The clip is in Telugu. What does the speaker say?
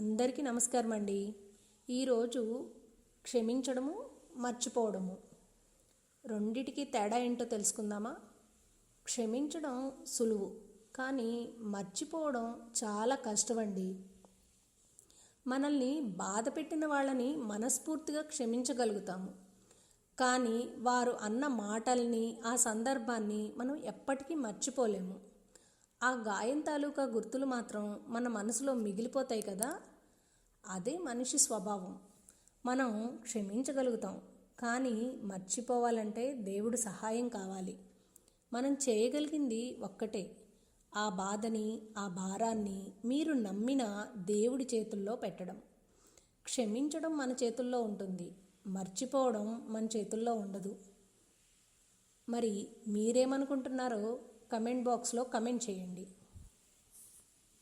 అందరికీ నమస్కారం అండి ఈరోజు క్షమించడము మర్చిపోవడము. రెండిటికి తేడా ఏంటో తెలుసుకుందామా? క్షమించడం సులువు కానీ మర్చిపోవడం చాలా కష్టమండి. మనల్ని బాధ పెట్టిన వాళ్ళని మనస్ఫూర్తిగా క్షమించగలుగుతాము. కానీ వారు అన్న మాటల్ని ఆ సందర్భాన్ని మనం ఎప్పటికీ మర్చిపోలేము. ఆ గాయం తాలూకా గుర్తులు మాత్రం మన మనసులో మిగిలిపోతాయి కదా? అదే మనిషి స్వభావం. మనం క్షమించగలుగుతాం కానీ మర్చిపోవాలంటే దేవుడు సహాయం కావాలి. మనం చేయగలిగింది ఒక్కటే. ఆ బాధని ఆ భారాన్ని మీరు నమ్మిన దేవుడి చేతుల్లో పెట్టడం. క్షమించడం మన చేతుల్లో ఉంటుంది. మర్చిపోవడం మన చేతుల్లో ఉండదు. మరి మీరేమనుకుంటున్నారో కమెంట్ బాక్స్లో కమెంట్ చేయండి.